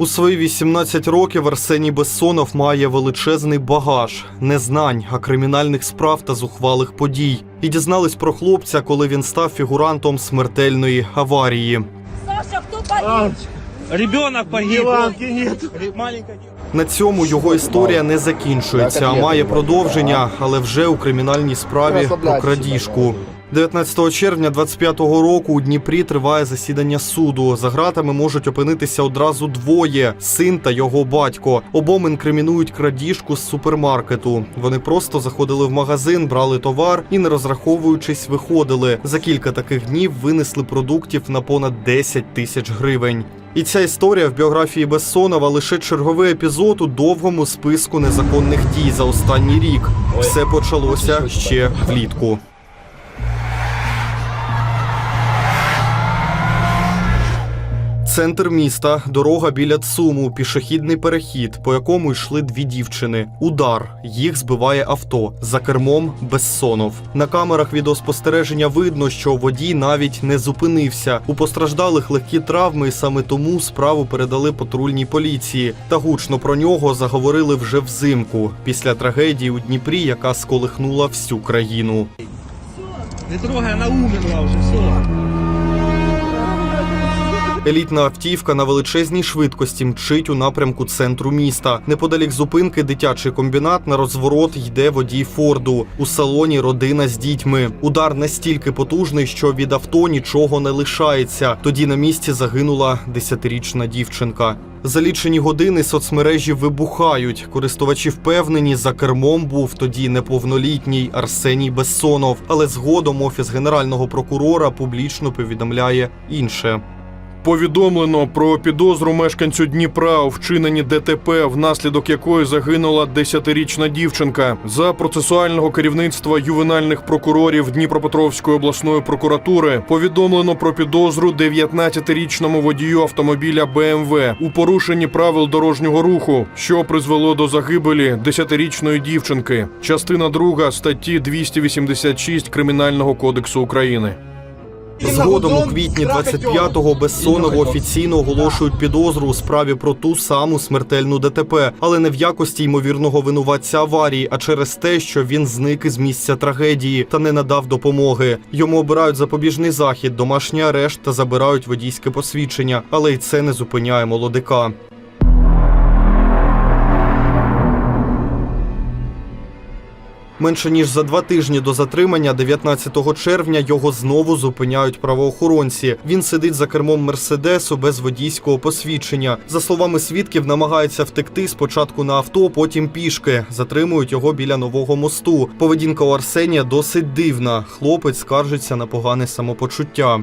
У свої 18 років Арсеній Бессонов має величезний багаж незнань, а кримінальних справ та зухвалих подій. І дізнались про хлопця, коли він став фігурантом смертельної аварії. Саша, кто погиб? Ребенок погиб. На цьому його історія не закінчується, а має продовження, але вже у кримінальній справі про крадіжку. 19 червня 25-го року у Дніпрі триває засідання суду. За ґратами можуть опинитися одразу двоє: син та його батько. Обом інкримінують крадіжку з супермаркету. Вони просто заходили в магазин, брали товар і, не розраховуючись, виходили. За кілька таких днів винесли продуктів на понад 10 тисяч гривень. І ця історія в біографії Бессонова лише черговий епізод у довгому списку незаконних дій за останній рік. Все почалося ще влітку. Центр міста, дорога біля ЦУМу, пішохідний перехід, по якому йшли дві дівчини. Удар. Їх збиває авто. За кермом Бессонов. На камерах відеоспостереження видно, що водій навіть не зупинився. У постраждалих легкі травми, і саме тому справу передали патрульній поліції. Та гучно про нього заговорили вже взимку, після трагедії у Дніпрі, яка сколихнула всю країну. Не трогай, она умерла уже, все. Елітна автівка на величезній швидкості мчить у напрямку центру міста. Неподалік зупинки дитячий комбінат на розворот йде водій Форду. У салоні родина з дітьми. Удар настільки потужний, що від авто нічого не лишається. Тоді на місці загинула десятирічна дівчинка. За лічені години соцмережі вибухають. Користувачі впевнені, за кермом був тоді неповнолітній Арсеній Бессонов. Але згодом офіс генерального прокурора публічно повідомляє інше. Повідомлено про підозру мешканцю Дніпра у вчиненні ДТП, внаслідок якої загинула 10-річна дівчинка. За процесуального керівництва ювенальних прокурорів Дніпропетровської обласної прокуратури повідомлено про підозру 19-річному водію автомобіля БМВ у порушенні правил дорожнього руху, що призвело до загибелі 10-річної дівчинки. Частина 2 статті 286 Кримінального кодексу України. Згодом у квітні 25-го Бессонову офіційно оголошують підозру у справі про ту саму смертельну ДТП, але не в якості ймовірного винуватця аварії, а через те, що він зник із місця трагедії та не надав допомоги. Йому обирають запобіжний захід, домашній арешт та забирають водійське посвідчення, але й це не зупиняє молодика. Менше ніж за два тижні до затримання, 19 червня, його знову зупиняють правоохоронці. Він сидить за кермом мерседесу без водійського посвідчення. За словами свідків, намагається втекти спочатку на авто, потім пішки. Затримують його біля нового мосту. Поведінка у Арсенія досить дивна. Хлопець скаржиться на погане самопочуття.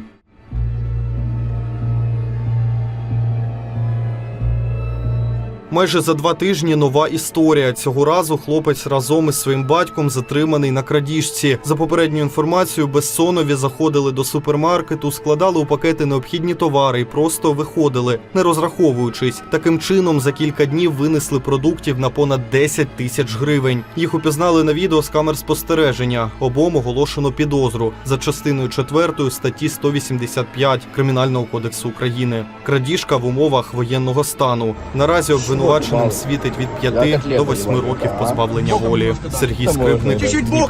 Майже за два тижні нова історія. Цього разу хлопець разом із своїм батьком затриманий на крадіжці. За попередньою інформацією, Бессонові заходили до супермаркету, складали у пакети необхідні товари і просто виходили, не розраховуючись. Таким чином, за кілька днів винесли продуктів на понад 10 тисяч гривень. Їх упізнали на відео з камер спостереження. Обом оголошено підозру за частиною 4 статті 185 Кримінального кодексу України. Крадіжка в умовах воєнного стану. Наразі обвинуваченим світить від 5 до 8 років позбавлення волі. Сергій Скрипник, Дніпро.